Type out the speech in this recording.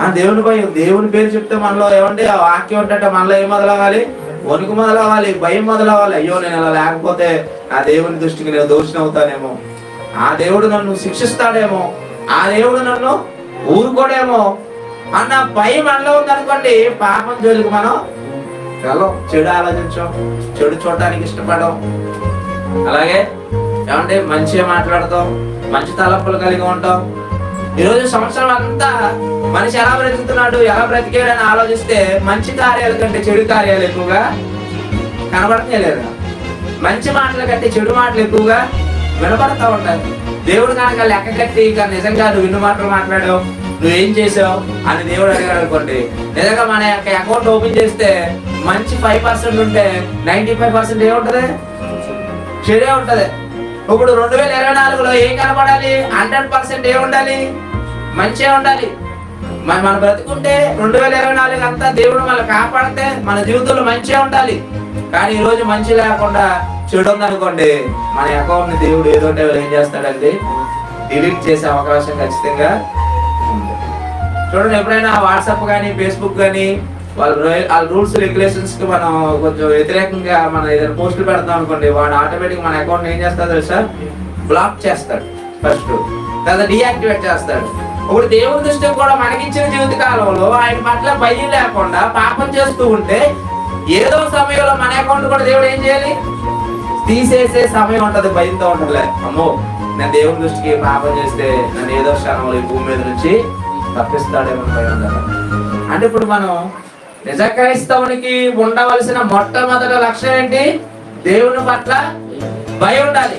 ఆ దేవుని భయం దేవుని పేరు చెప్తే మనలో ఏమంటే ఆ వాక్యం ఉంటే మనలో ఏం మొదలవ్వాలి? వణుకు మొదలవ్వాలి భయం మొదలవ్వాలి. అయ్యో నేను అలా లేకపోతే ఆ దేవుని దృష్టికి నేను దోషణ అవుతానేమో. ఆ దేవుడు నన్ను శిక్షిస్తాడేమో. ఆ దేవుడు నన్ను ఊరుకోడేమో. అన్న భయం మనలో ఉందనుకోండి పాపం జోలికి మనం వెళ్ళం. చెడు ఆలోచించాం చెడు చూడటానికి ఇష్టపడం. అలాగే ఏమంటే మంచిగా మాట్లాడతాం మంచి తలపులు కలిగి ఉంటాం. ఈరోజు సంవత్సరం అంతా మనిషి ఎలా బ్రతుకుతున్నాడు ఎలా బ్రతికాడని ఆలోచిస్తే మంచి కార్యాల కంటే చెడు కార్యాలు ఎక్కువగా కనబడతాయి లేదా. మంచి మాటల కంటే చెడు మాటలు ఎక్కువగా వినపడతా ఉంటాయి. దేవుడు కనుక లెక్క కట్టి ఇక నిజంగా నువ్వు ఇన్ని మాటలు మాట్లాడావు నువ్వేం చేసావు అని దేవుడు అడిగాడు అనుకోండి. నిజంగా మన యొక్క అకౌంట్ ఓపెన్ చేస్తే మంచి ఫైవ్ పర్సెంట్ ఉంటే నైంటీ ఫైవ్ పర్సెంట్ ఏముంటది చెడే ఉంటది. ఇప్పుడు రెండు వేల ఇరవై నాలుగులో ఏం కనపడాలి హండ్రెడ్ పర్సెంట్ ఏం ఉండాలి? మంచిగా ఉండాలి. మరి మనం బ్రతుకుంటే రెండు వేల ఇరవై నాలుగు అంతా దేవుడు మనల్ని కాపాడితే మన జీవితంలో మంచిగా ఉండాలి. కానీ ఈ రోజు మంచి లేకుండా చెడు ఉందనుకోండి మన అకౌంట్ని దేవుడు ఏదో ఏం చేస్తాడండి? డిలీట్ చేసే అవకాశం ఖచ్చితంగా చూడండి ఎప్పుడైనా వాట్సాప్ కానీ ఫేస్బుక్ కానీ వాళ్ళు వాళ్ళ రూల్స్ రెగ్యులేషన్స్కి మనం కొంచెం వ్యతిరేకంగా మనం ఏదైనా పోస్టులు పెడతాం అనుకోండి వాడు ఆటోమేటిక్ మన అకౌంట్ ఏం చేస్తాడు తెలుసా? బ్లాక్ చేస్తాడు ఫస్ట్ తర్వాత డీయాక్టివేట్ చేస్తాడు. ఇప్పుడు దేవుడి దృష్టి కూడా మనకిచ్చిన జీవిత కాలంలో ఆయన పట్ల భయం లేకుండా పాపం చేస్తూ ఉంటే ఏదో సమయంలో మన అకౌంట్ కూడా దేవుడు ఏం చేయాలి? తీసేసే సమయం ఉంటది భయంతో ఉంటదిలే. అమ్మో నేను దేవుని దృష్టికి పాపం చేస్తే నన్ను ఏదో క్షణంలో ఈ భూమి మీద నుంచి తప్పిస్తాడేమో భయం అంటే ఇప్పుడు మనం నిజ క్రైస్తవునికి ఉండవలసిన మొట్టమొదటి లక్ష్యం ఏంటి? దేవుని పట్ల భయం ఉండాలి.